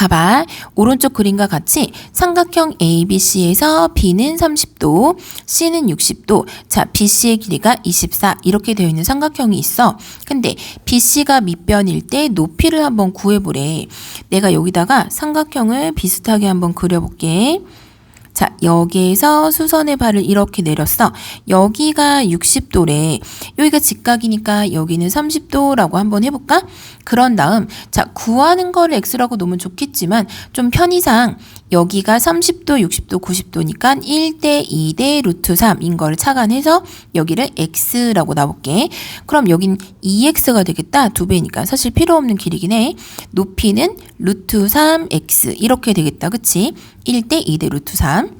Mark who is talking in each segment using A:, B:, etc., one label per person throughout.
A: 봐봐. 오른쪽 그림과 같이 삼각형 ABC에서 B는 30도, C는 60도, 자, BC의 길이가 24 이렇게 되어 있는 삼각형이 있어. 근데 BC가 밑변일 때 높이를 한번 구해보래. 내가 여기다가 삼각형을 비슷하게 한번 그려볼게. 자, 여기에서 수선의 발을 이렇게 내렸어. 여기가 60도래. 여기가 직각이니까 여기는 30도라고 한번 해볼까? 그런 다음, 자, 구하는 거를 x라고 놓으면 좋겠지만, 좀 편의상 여기가 30도, 60도, 90도니까 1대 2대 루트 3인 걸 착안해서 여기를 x라고 놔볼게. 그럼 여긴 2x가 되겠다. 두 배니까 사실 필요 없는 길이긴 해. 높이는 루트 3x 이렇게 되겠다. 그치? 1대 2대 루트 3.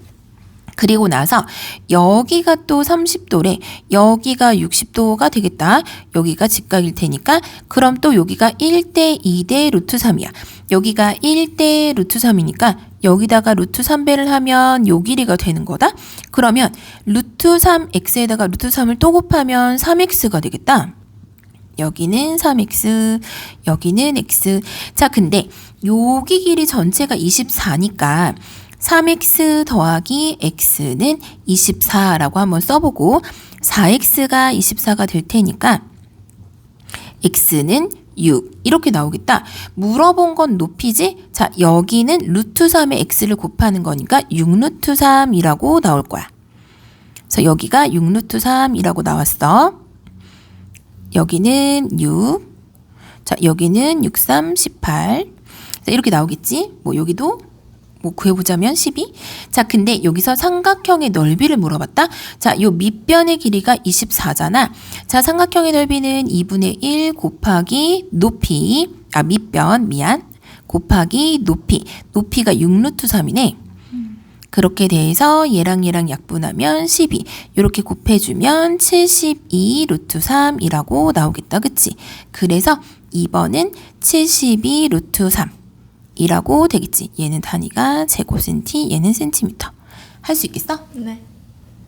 A: 그리고 나서 여기가 또 30도래. 여기가 60도가 되겠다. 여기가 직각일 테니까 그럼 또 여기가 1대 2대 루트 3이야. 여기가 1대 루트 3이니까 여기다가 루트 3배를 하면 요 길이가 되는 거다. 그러면 루트 3x에다가 루트 3을 또 곱하면 3x가 되겠다. 여기는 3x, 여기는 x. 자, 근데 여기 길이 전체가 24니까 3x 더하기 x는 24라고 한번 써보고 4x가 24가 될 테니까 x는 6 이렇게 나오겠다. 물어본 건 높이지? 자, 여기는 루트 3의 x를 곱하는 거니까 6루트 3이라고 나올 거야. 그래서 여기가 6루트 3이라고 나왔어. 여기는 6. 자, 여기는 6, 3, 18. 자, 이렇게 나오겠지? 뭐, 여기도 뭐 구해보자면 12. 자, 근데 여기서 삼각형의 넓이를 물어봤다. 자, 요 밑변의 길이가 24잖아. 자, 삼각형의 넓이는 2분의 1 곱하기 높이. 아, 밑변, 미안. 곱하기 높이. 높이가 6루트 3이네. 그렇게 돼서 얘랑 얘랑 약분하면 12. 이렇게 곱해주면 72 루트 3이라고 나오겠다. 그치? 그래서 2번은 72 루트 3 이라고 되겠지. 얘는 단위가 제곱센티, 얘는 센티미터. 할 수 있겠어?
B: 네.